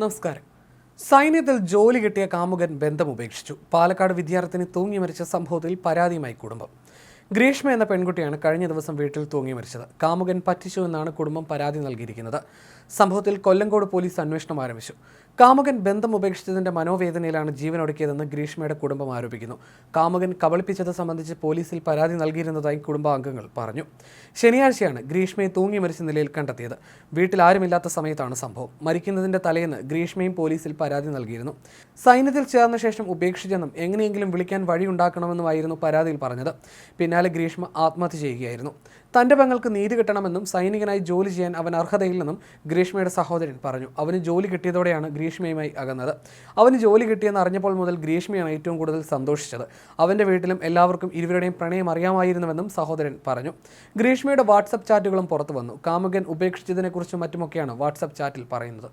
നമസ്കാരം. സൈന്യത്തിൽ ജോലി കിട്ടിയ കാമുകൻ ബന്ധം ഉപേക്ഷിച്ചു. പാലക്കാട് വിദ്യാർത്ഥിനി തൂങ്ങി മരിച്ച സംഭവത്തിൽ പരാതിയുമായി കുടുംബം. ഗ്രീഷ്മ എന്ന പെൺകുട്ടിയാണ് കഴിഞ്ഞ ദിവസം വീട്ടിൽ തൂങ്ങി മരിച്ചത്. കാമുകൻ പറ്റിച്ചു എന്നാണ് കുടുംബം പരാതി നൽകിയിരിക്കുന്നത്. സംഭവത്തിൽ കൊല്ലങ്കോട് പോലീസ് അന്വേഷണം ആരംഭിച്ചു. കാമുകൻ ബന്ധം ഉപേക്ഷിച്ചതിന്റെ മനോവേദനയിലാണ് ജീവനൊടുക്കിയതെന്ന് ഗ്രീഷ്മയുടെ കുടുംബം ആരോപിക്കുന്നു. കാമുകൻ കബളിപ്പിച്ചത് സംബന്ധിച്ച് പോലീസിൽ പരാതി നൽകിയിരുന്നതായി കുടുംബാംഗങ്ങൾ പറഞ്ഞു. ശനിയാഴ്ചയാണ് ഗ്രീഷ്മയെ തൂങ്ങി മരിച്ച നിലയിൽ കണ്ടെത്തിയത്. വീട്ടിൽ ആരുമില്ലാത്ത സമയത്താണ് സംഭവം. മരിക്കുന്നതിന്റെ തലേന്ന് ഗ്രീഷ്മയും പോലീസിൽ പരാതി നൽകിയിരുന്നു. സൈന്യത്തിൽ ചേർന്ന ശേഷം ഉപേക്ഷിച്ചെന്നും എങ്ങനെയെങ്കിലും വിളിക്കാൻ വഴിയുണ്ടാക്കണമെന്നുമായിരുന്നു പരാതിയിൽ പറഞ്ഞത്. പിന്നാലെ ഗ്രീഷ്മ ആത്മഹത്യ ചെയ്യുകയായിരുന്നു. തന്റെ പെങ്ങൾക്ക് നീതി കിട്ടണമെന്നും സൈനികനായി ജോലി ചെയ്യാൻ അവൻ അർഹതയില്ലെന്നും ഗ്രീഷ്മയുടെ സഹോദരൻ പറഞ്ഞു. അവന് ജോലി കിട്ടിയതോടെയാണ് ഗ്രീഷ്മയുമായി അകന്നത്. അവന് ജോലി കിട്ടിയെന്ന് അറിഞ്ഞപ്പോൾ മുതൽ ഗ്രീഷ്മയാണ് ഏറ്റവും കൂടുതൽ സന്തോഷിച്ചത്. അവന്റെ വീട്ടിലും എല്ലാവർക്കും ഇരുവരുടെയും പ്രണയം അറിയാമായിരുന്നുവെന്നും സഹോദരൻ പറഞ്ഞു. ഗ്രീഷ്മയുടെ വാട്സപ്പ് ചാറ്റുകളും പുറത്തു വന്നു കാമുകൻ ഉപേക്ഷിച്ചതിനെക്കുറിച്ചും മറ്റുമൊക്കെയാണ് വാട്സപ്പ് ചാറ്റിൽ പറയുന്നത്.